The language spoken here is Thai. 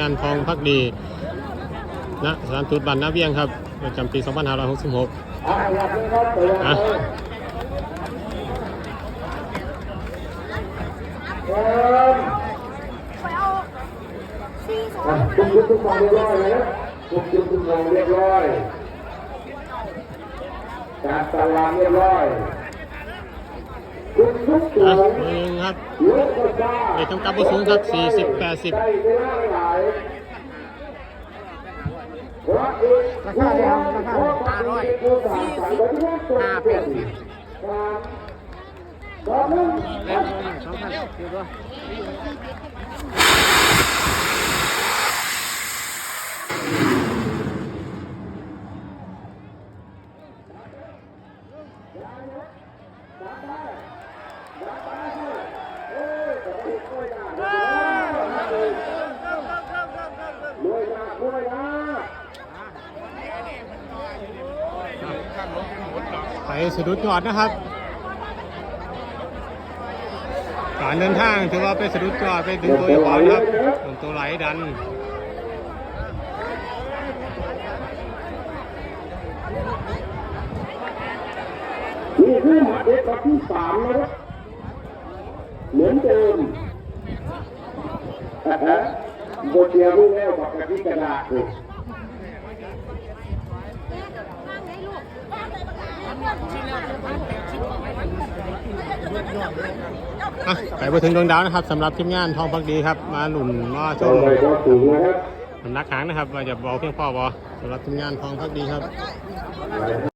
งานทองพักดีณสถานทูตบันนาเวียงครับประจำปี 2566อ่าอยากนี้ครับตัวอย่างอะเลยเอิ่มไปเอาซีสออะงทุกยุคทุกความเรียบร้อยเลยนะทุกยุคทุกความเรียบร้อยการตลาดเรียบร้อยทุกยุ คทุกอะอย่างมือหนึ่งครับเยอะก็จ้าเด็กกำกับผู้สูงครับ40 80ได้เวลาหลายเพราะเอกราคาเดียวราคาห้าร้อยสี่สิบห้าแปดสิบสองหนึ่งรวยนะรวยนะ ไปสะดุดยอดนะครับ การเดินทางถือว่าไปสะดุดยอดไปดึงตัวก่อนครับดึงตัวไหลดัน นี่คือหมายเลขที่สามนะครับเหมือนเดิมโบเชียรู้แล้วบอกกันที่กระดาษเลยอะไปไปถึงดวงดาวนะครับสำหรับทีมงานทองพักดีครับ มาหนุนมาชต่อมไปก็ถึงนะครับสำนักหางนะครับว่าจะบอกเพียงพอบอสำหรับทีมงานทองพักดีครับ